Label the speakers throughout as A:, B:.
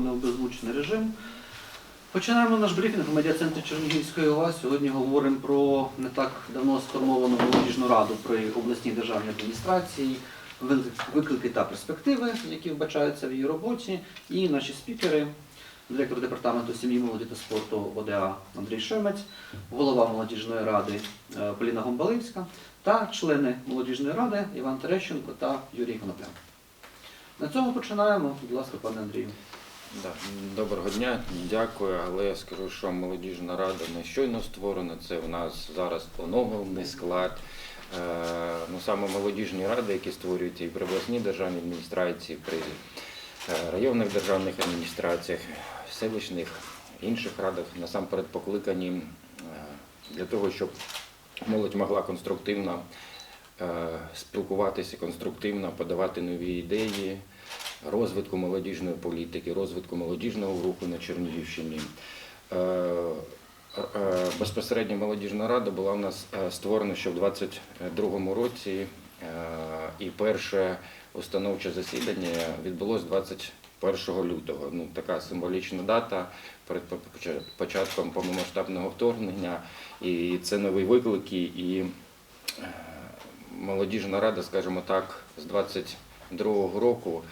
A: виконуємо беззвучний режим. Починаємо наш брифінг в медіа-центрі Чернігівської ОВА. Сьогодні говоримо про не так давно сформовану молодіжну раду при обласній державній адміністрації, виклики та перспективи, які вбачаються в її роботі. І наші спікери, директор департаменту сім'ї, молоді та спорту ОДА Андрій Шемець, голова молодіжної ради е, Поліна Гомбаливська та члени молодіжної ради Іван Терещенко та Юрій Коноплянка. На цьому починаємо. Будь ласка, пане Андрію.
B: Доброго дня, дякую. Але я скажу, що молодіжна рада не щойно створена. Це в нас зараз оновлений склад. Е, Ну саме молодіжні ради, які створюються і при обласній державній адміністрації, при е, районних державних адміністраціях, селищних інших радах, насамперед покликані е, для того, щоб молодь могла конструктивно спілкуватися, конструктивно подавати нові ідеї розвитку молодіжної політики, розвитку молодіжного руху на Чернігівщині. Е, е, Безпосередньо молодіжна рада була у нас е, створена ще в 2022 році, і перше установче засідання відбулось 21 лютого. Ну, така символічна дата перед початком повномасштабного вторгнення. І це нові виклики. І молодіжна рада, скажімо так, з 22 року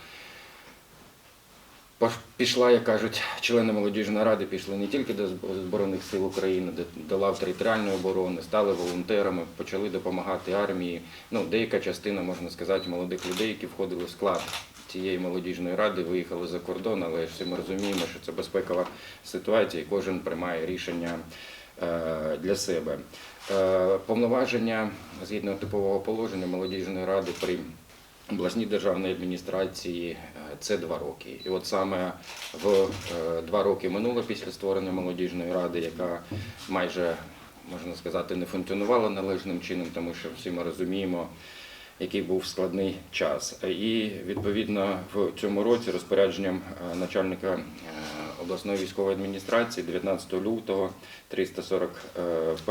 B: Пішла, як кажуть, члени молодіжної ради пішли не тільки до Збройних сил України, до, лав територіальної оборони, стали волонтерами, почали допомагати армії. Ну, деяка частина, можна сказати, молодих людей, які входили в склад цієї молодіжної ради, виїхали за кордон, але всі ми розуміємо, що це безпекова ситуація, і кожен приймає рішення е, для себе. Е, Повноваження згідно типового положення молодіжної ради при обласній державній адміністрації е, це два роки. І от саме в е, два роки минуло після створення молодіжної ради, яка майже можна сказати не функціонувала належним чином, тому що всі ми розуміємо. Який був складний час, і відповідно в цьому році розпорядженням е, начальника обласної військової адміністрації 19 лютого 341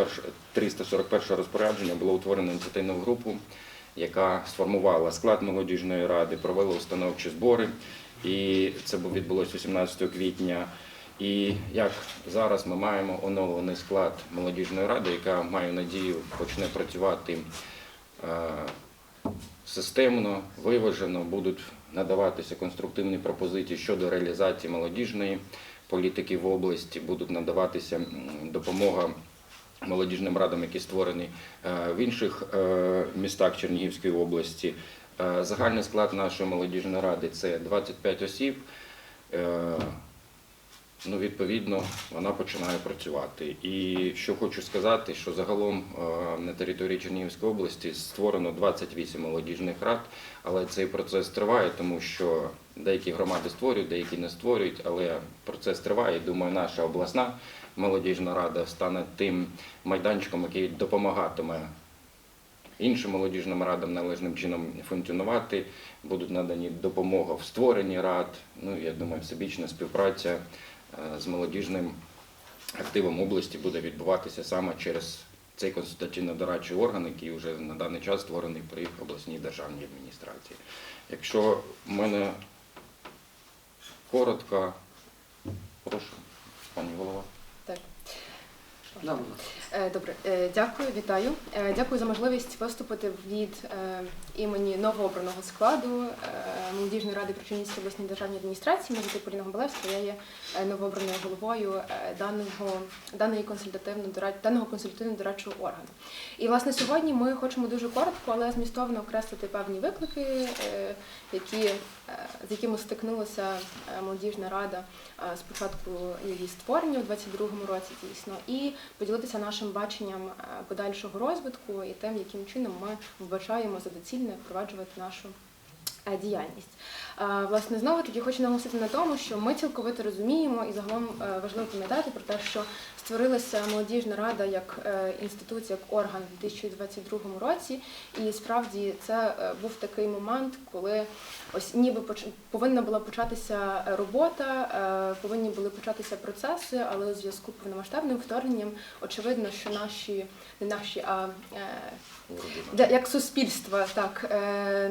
B: 341 розпорядження було утворено ініціативну групу яка сформувала склад молодіжної ради, провела установчі збори. І це відбулося 18 квітня. І як зараз ми маємо оновлений склад молодіжної ради, яка маю надію почне працювати е, системно, виважено, будуть надаватися конструктивні пропозиції щодо реалізації молодіжної політики в області, будуть надаватися допомога молодіжним радам, які створені е, в інших е, містах Чернігівської області. Е, Загальний склад нашої молодіжної ради це 25 осіб. Ну, відповідно, вона починає працювати. І що хочу сказати, що загалом на території Чернігівської області створено 28 молодіжних рад, але цей процес триває, тому що деякі громади створюють, деякі не створюють, але процес триває. Думаю, наша обласна молодіжна рада стане тим майданчиком, який допомагатиме іншим молодіжним радам належним чином функціонувати, будуть надані допомога в створенні рад. Ну я думаю, всебічна співпраця е, з молодіжним активом області буде відбуватися саме через цей консультаційно-дорадчий орган, який вже на даний час створений при обласній державній адміністрації. Якщо в мене коротко, прошу, пані голова.
A: Да.
C: Е, Добре, Е, дякую, вітаю. Е, Дякую за можливість виступити від імені новообраного складу молодіжної ради при Чернігівській обласній державній адміністрації. Звати Поліна Гомбалевська, я є новообраною головою даного даної консультативно даного консультативно дорадчого органу. І власне сьогодні ми хочемо дуже коротко, але змістовно окреслити певні виклики, які з якими стикнулася молодіжна рада з початку її створення у 22-му році, дійсно, і поділитися нашим баченням е, подальшого розвитку і тим, яким чином ми вбачаємо за доцільне впроваджувати нашу е, діяльність. Е, Власне, знову таки хочу наголосити на тому, що ми цілковито розуміємо і загалом важливо пам'ятати про те, що створилася молодіжна рада як е, інституція, як орган у 2022 році, і справді це е, був такий момент, коли ось ніби повинна була початися робота, е, повинні були початися процеси, але у зв'язку з повномасштабним вторгненням очевидно, що наші не наші, а як суспільство, так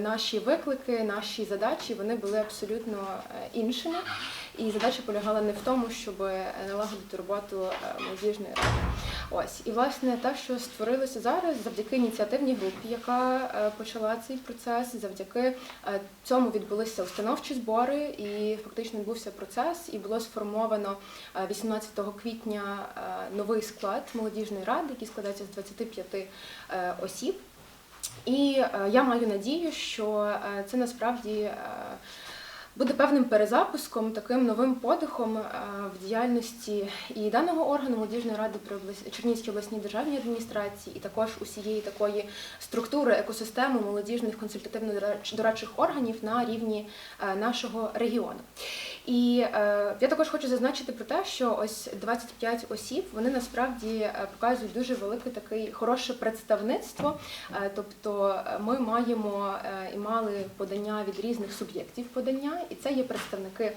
C: наші виклики, наші задачі вони були абсолютно іншими. І задача полягала не в тому, щоб е, налагодити роботу е, молодіжної ради. Ось і власне те, що створилося зараз, завдяки ініціативній групі, яка е, почала цей процес, завдяки цьому відбулися установчі збори, і фактично відбувся процес, і було сформовано е, 18 квітня новий склад молодіжної ради, який складається з 25 е, осіб. І я маю надію, що це насправді буде певним перезапуском, таким новим подихом е, в діяльності і даного органу молодіжної ради при Чернігівській обласній державній адміністрації, і також усієї такої структури екосистеми молодіжних консультативно-дорадчих органів на рівні е, нашого регіону. І е, я також хочу зазначити про те, що ось 25 осіб вони насправді е, показують дуже велике таке хороше представництво. Е, тобто е, ми маємо е, і мали подання від різних суб'єктів подання, і це є представники е,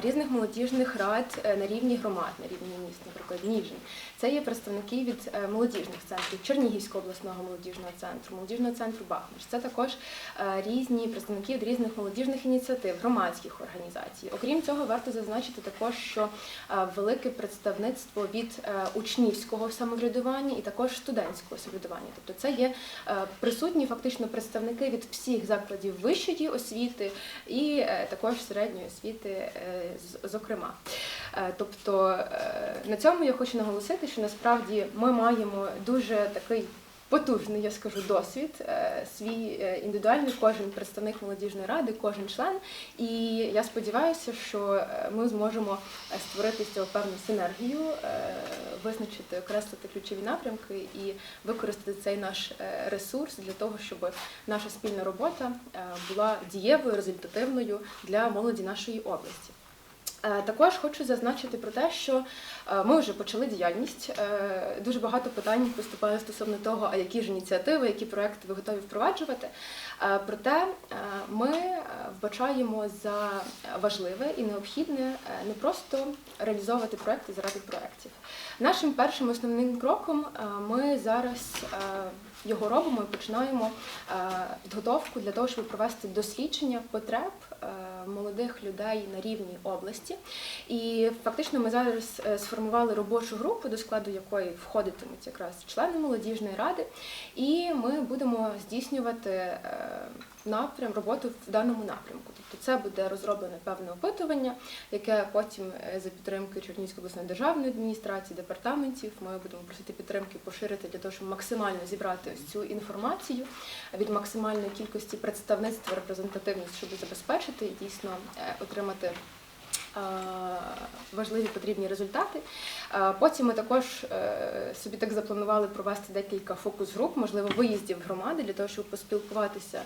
C: різних молодіжних рад на рівні громад, на рівні міст, наприклад, Ніжин. Це є представники від молодіжних центрів Чернігівського обласного молодіжного центру, молодіжного центру Бахмач. Це також різні представники від різних молодіжних ініціатив, громадських організацій. Окрім цього, варто зазначити також, що е, велике представництво від е, учнівського самоврядування і також студентського самоврядування. Тобто це є е, присутні фактично представники від всіх закладів вищої освіти і також середньої освіти, зокрема. Тобто на цьому я хочу наголосити, що насправді ми маємо дуже такий потужний, я скажу, досвід, е, свій е, індивідуальний, кожен представник молодіжної ради, кожен член. І я сподіваюся, що е, ми зможемо створити з цього певну синергію, визначити, окреслити ключові напрямки і використати цей наш ресурс для того, щоб наша спільна робота була дієвою, результативною для молоді нашої області. Е, Також хочу зазначити про те, що е, ми вже почали діяльність. Е, Дуже багато питань поступає стосовно того, а які ж ініціативи, які проекти ви готові впроваджувати. Проте ми вбачаємо за важливе і необхідне не просто реалізовувати проекти заради проєктів. Нашим першим основним кроком ми зараз його робимо і починаємо підготовку для того, щоб провести дослідження потреб молодих людей на рівні області. І фактично ми зараз е, сформували робочу групу, до складу якої входитимуть якраз члени молодіжної ради, і ми будемо здійснювати е, напрям роботу в даному напрямку. Тобто це буде розроблене певне опитування, яке потім е, за підтримки Чернігівської обласної державної адміністрації, департаментів, ми будемо просити підтримки поширити для того, щоб максимально зібрати ось цю інформацію від максимальної кількості представництва репрезентативність, щоб забезпечити і дійсно е, отримати. Е, Важливі потрібні результати. Е, Потім ми також е, собі так запланували провести декілька фокус-груп, можливо, виїздів громади для того, щоб поспілкуватися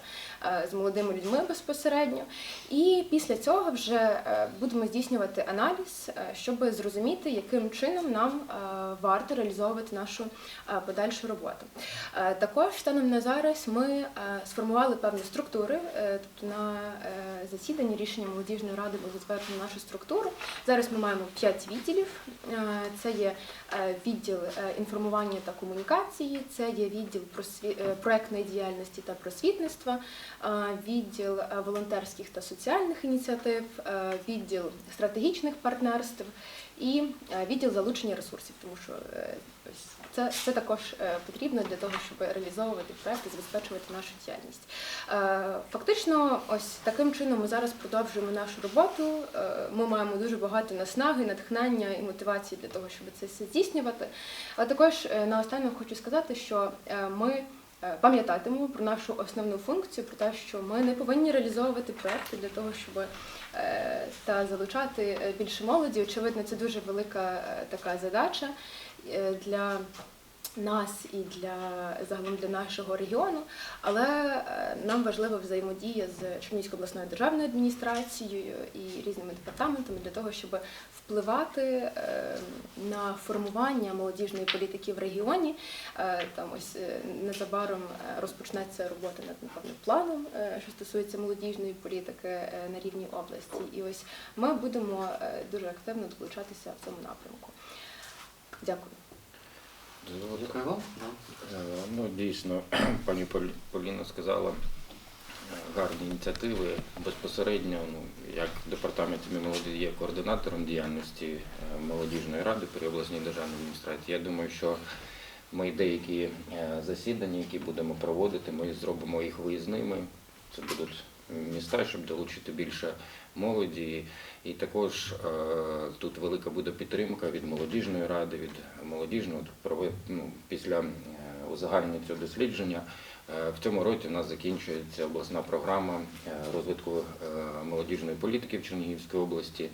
C: з молодими людьми безпосередньо. І після цього вже будемо здійснювати аналіз, щоб зрозуміти, яким чином нам варто реалізовувати нашу подальшу роботу. Також станом на зараз ми сформували певні структури, тобто на засіданні рішення молодіжної ради було затверджено нашу структуру. Зараз ми маємо п'ять відділів. Е, Це є е, відділ е, інформування та комунікації, це є відділ проектної діяльності та просвітництва, відділ волонтерських та соціальних ініціатив, відділ стратегічних партнерств і е, відділ залучення ресурсів, тому що е, це, це також е, потрібно для того, щоб реалізовувати проекти, забезпечувати нашу діяльність. Фактично, ось таким чином ми зараз продовжуємо нашу роботу. Ми маємо дуже багато наснаги, натхнення і мотивації для того, щоб це все здійснювати. Але також наостанок хочу сказати, що ми. Е, Пам'ятатимемо про нашу основну функцію, про те, що ми не повинні реалізовувати проекти для того, щоб е, та залучати е, більше молоді. Очевидно, це дуже велика така задача для нас і для загалом для нашого регіону, але нам важлива взаємодія з Чернігівською обласною державною адміністрацією і різними департаментами для того, щоб впливати е, на формування молодіжної політики в регіоні. Е, Там ось е, незабаром розпочнеться робота над напевно планом, що стосується молодіжної політики на рівні області. І ось ми будемо дуже активно долучатися в цьому напрямку. Дякую.
A: Дякую вам.
B: Ну, дійсно, пані Полі- Поліна сказала гарні ініціативи. Безпосередньо, ну, як департамент молоді є координатором діяльності е, молодіжної ради при обласній державній адміністрації. Я думаю, що ми деякі е, засідання, які будемо проводити, ми зробимо їх виїзними. Це будуть міста, щоб долучити більше молоді. І також е, тут велика буде підтримка від молодіжної ради, від молодіжного ну, після узагальнення цього дослідження. Е, В цьому році у нас закінчується обласна програма е, розвитку е, молодіжної політики в Чернігівській області.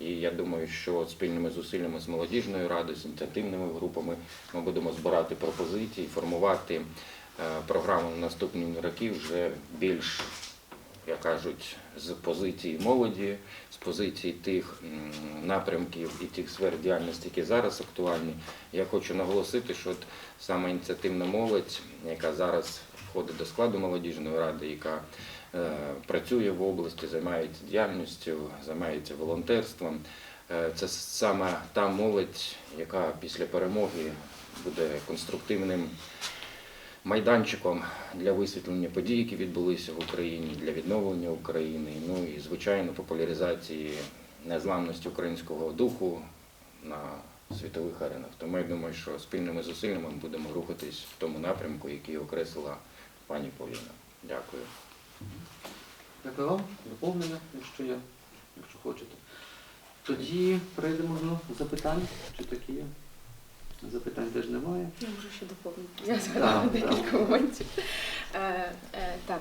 B: І я думаю, що спільними зусиллями з молодіжною радою, з ініціативними групами ми будемо збирати пропозиції, формувати програму на наступні роки вже більш, як кажуть, з позиції молоді, з позиції тих напрямків і тих сфер діяльності, які зараз актуальні. Я хочу наголосити, що от саме ініціативна молодь, яка зараз входить до складу молодіжної ради, яка е, працює в області, займається діяльністю, займається волонтерством. Е, Це саме та молодь, яка після перемоги буде конструктивним майданчиком для висвітлення подій, які відбулися в Україні, для відновлення України, ну і звичайно популяризації незламності українського духу на світових аренах. Тому я думаю, що спільними зусиллями ми будемо рухатись в тому напрямку, який окреслила пані Поліна. Дякую.
A: Дякую вам. Доповнення, якщо є, якщо хочете. Тоді перейдемо до запитань. Чи такі є? Запитань теж немає.
C: Я можу ще доповнити. Я згадала
A: Так,
C: декілька
A: так.
C: моментів. Е, е, так,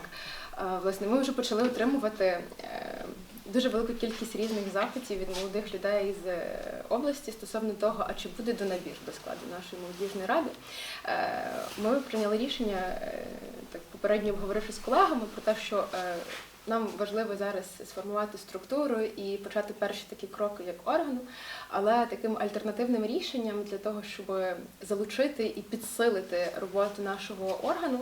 C: е, власне, ми вже почали отримувати е, дуже велику кількість різних запитів від молодих людей з е, області стосовно того, а чи буде донабір до складу нашої молодіжної ради. Е, Ми прийняли рішення, е, так попередньо обговоривши з колегами, про те, що е, нам важливо зараз сформувати структуру і почати перші такі кроки як органу, але таким альтернативним рішенням для того, щоб залучити і підсилити роботу нашого органу,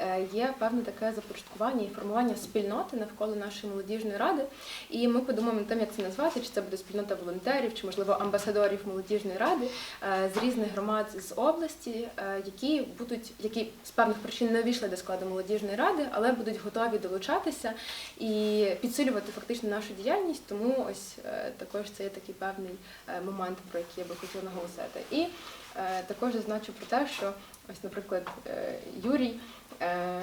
C: е, є певне таке започаткування і формування спільноти навколо нашої молодіжної ради. І ми подумаємо над тим, як це назвати, чи це буде спільнота волонтерів, чи можливо амбасадорів молодіжної ради е, з різних громад з області, е, які будуть, які з певних причин не увійшли до складу молодіжної ради, але будуть готові долучатися і підсилювати фактично нашу діяльність. Тому ось е, також це є такий певний е, момент, про який я би хотіла наголосити. І е, також зазначу про те, що ось, наприклад, е, Юрій. е,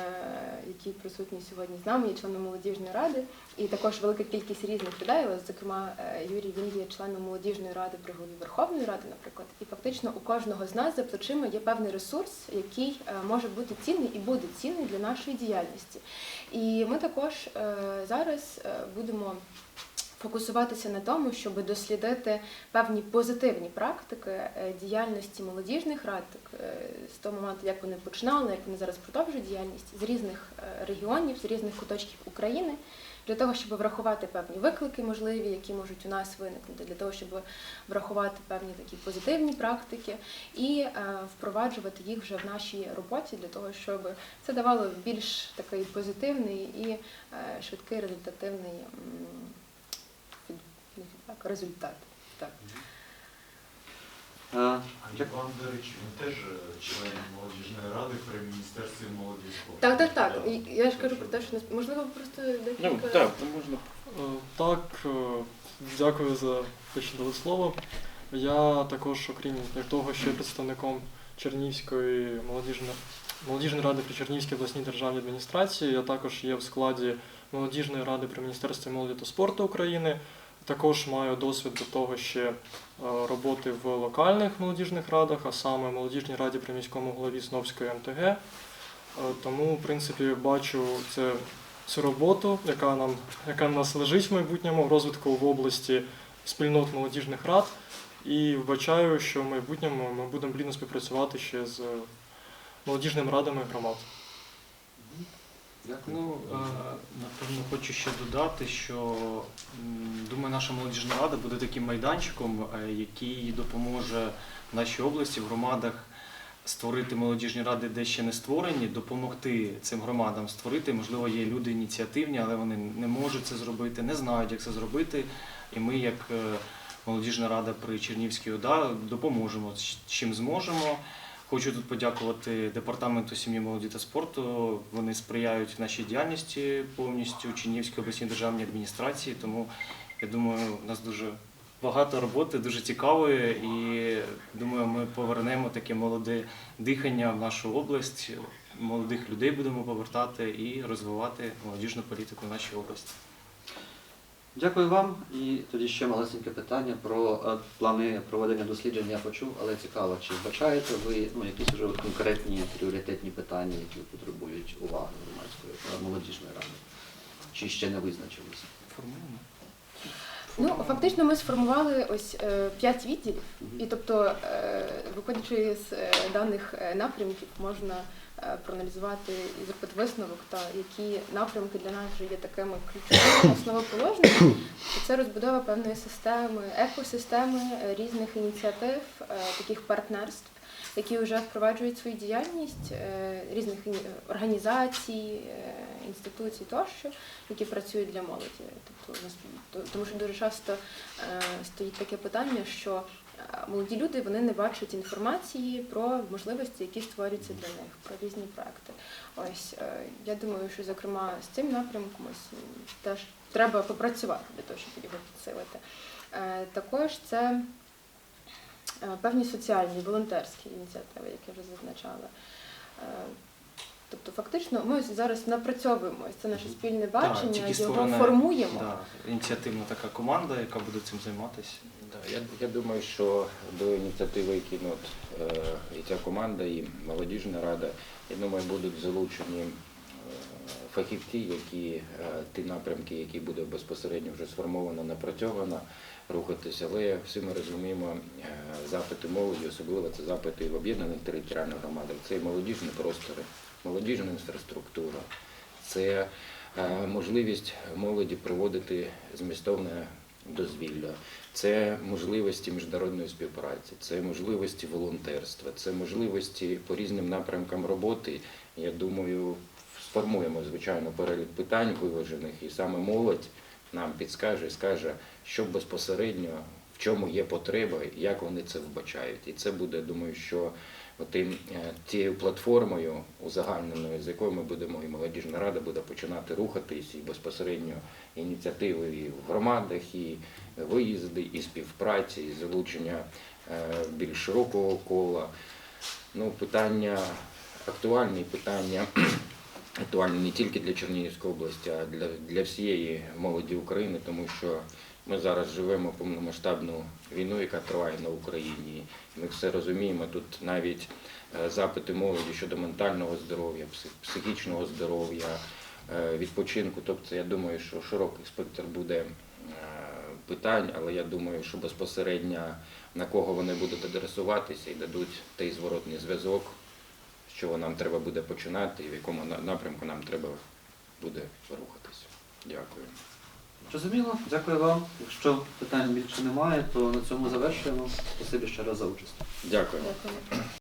C: Який присутній сьогодні з нами, є членом молодіжної ради, і також велика кількість різних людей. Але, зокрема, е, Юрій він є членом молодіжної ради при голові Верховної Ради, наприклад. І фактично у кожного з нас за плечима є певний ресурс, який може бути цінний і буде цінний для нашої діяльності. І ми також зараз будемо фокусуватися на тому, щоб дослідити певні позитивні практики е, діяльності молодіжних рад е, з того моменту, як вони починали, як вони зараз продовжують діяльність з різних е, регіонів, з різних куточків України. Для того, щоб врахувати певні виклики можливі, які можуть у нас виникнути, для того, щоб врахувати певні такі позитивні практики і впроваджувати їх вже в нашій роботі, для того, щоб це давало більш такий позитивний і швидкий результативний не фідбек, результат. Так.
A: Е,
D: А Іван, до речі, він теж е, член молодіжної ради при міністерстві молоді і спорту.
C: Так, так, так. І Я ж кажу про те, що нас- можливо просто декілька.
B: Ну так, то можна
E: Е, Так, е, дякую за те, що дали слово. Я також, окрім як того, що є представником Чернігівської молодіжної, молодіжної ради при Чернігівській обласній державній адміністрації, я також є в складі молодіжної ради при Міністерстві молоді та спорту України. Також маю досвід до того ще е, роботи в локальних молодіжних радах, а саме молодіжній раді при міському голові Сновської МТГ. Е, Тому, в принципі, бачу це цю роботу, яка нам яка нас лежить в майбутньому в розвитку в області спільнот молодіжних рад. І вбачаю, що в майбутньому ми будемо плідно співпрацювати ще з молодіжними радами громад.
A: Дякую.
F: Ну, напевно, хочу ще додати, що думаю, наша молодіжна рада буде таким майданчиком, е, який допоможе нашій області в громадах створити молодіжні ради, де ще не створені, допомогти цим громадам створити. Можливо, є люди ініціативні, але вони не можуть це зробити, не знають, як це зробити. І ми, як е, молодіжна рада при Чернівській ОДА, допоможемо чим зможемо. Хочу тут подякувати департаменту сім'ї, молоді та спорту. Вони сприяють нашій діяльності повністю Чернігівської обласній державній адміністрації. Тому я думаю, у нас дуже багато роботи, дуже цікавої, і думаю, ми повернемо таке молоде дихання в нашу область. Молодих людей будемо повертати і розвивати молодіжну політику в нашій області.
A: Дякую вам. І тоді ще малесеньке питання про е, плани проведення досліджень я почув, але цікаво, чи вбачаєте ви ну, якісь вже конкретні пріоритетні питання, які потребують уваги громадської е, молодіжної ради? Чи ще не визначилися?
F: Формуємо.
C: Ну, фактично, ми сформували ось е, п'ять відділів, і тобто, е, виходячи з е, даних напрямків, можна проаналізувати і зробити висновок, та які напрямки для нас вже є такими ключовими основоположними. Це розбудова певної системи, екосистеми е, різних ініціатив, е, таких партнерств, які вже впроваджують свою діяльність е, різних організацій, е, інституцій тощо, які працюють для молоді. Тобто тому, що дуже часто е, стоїть таке питання, що е, молоді люди вони не бачать інформації про можливості, які створюються для них, про різні проекти. Ось е, я думаю, що зокрема з цим напрямком ось, теж треба попрацювати для того, щоб його підсилити. Е, Також це е, певні соціальні, волонтерські ініціативи, які вже зазначали. Тобто, фактично, ми ось зараз напрацьовуємо ось це наше спільне бачення, його
F: створена-
C: формуємо.
F: Да, ініціативна така команда, яка буде цим займатися.
B: Да, я, я думаю, що до ініціативи Кінот е, і ця команда, і молодіжна рада, я думаю, будуть залучені е, фахівці, які е, ті напрямки, які буде безпосередньо вже сформовано, напрацьовано, рухатися. Але всі ми розуміємо запити молоді, особливо це запити в об'єднаних територіальних громадах. Це і молодіжні простори, молодіжна інфраструктура, це е, можливість молоді проводити змістовне дозвілля, це можливості міжнародної співпраці, це можливості волонтерства, це можливості по різним напрямкам роботи. Я думаю, сформуємо звичайно перелік питань виважених, і саме молодь нам підскаже скаже, що безпосередньо в чому є потреба, як вони це вбачають. І це буде, думаю, що отим, е, тією платформою узагальненою, з якою ми будемо, і молодіжна рада буде починати рухатись, і безпосередньо ініціативи і в громадах, і виїзди, і співпраці, і залучення е, більш широкого кола. Ну, питання актуальні, питання актуальні не тільки для Чернігівської області, а для, для всієї молоді України, тому що ми зараз живемо повномасштабну війну, яка триває на Україні. Ми все розуміємо. Тут навіть е, запити молоді щодо ментального здоров'я, психічного здоров'я, е, відпочинку. Тобто, я думаю, що широкий спектр буде е, питань, але я думаю, що безпосередньо на кого вони будуть адресуватися і дадуть той зворотний зв'язок, з чого нам треба буде починати і в якому напрямку нам треба буде рухатися. Дякую.
A: Зрозуміло, дякую вам. Якщо питань більше немає, то на цьому завершуємо. Спасибі ще раз за участь.
B: Дякую.
C: Дякую.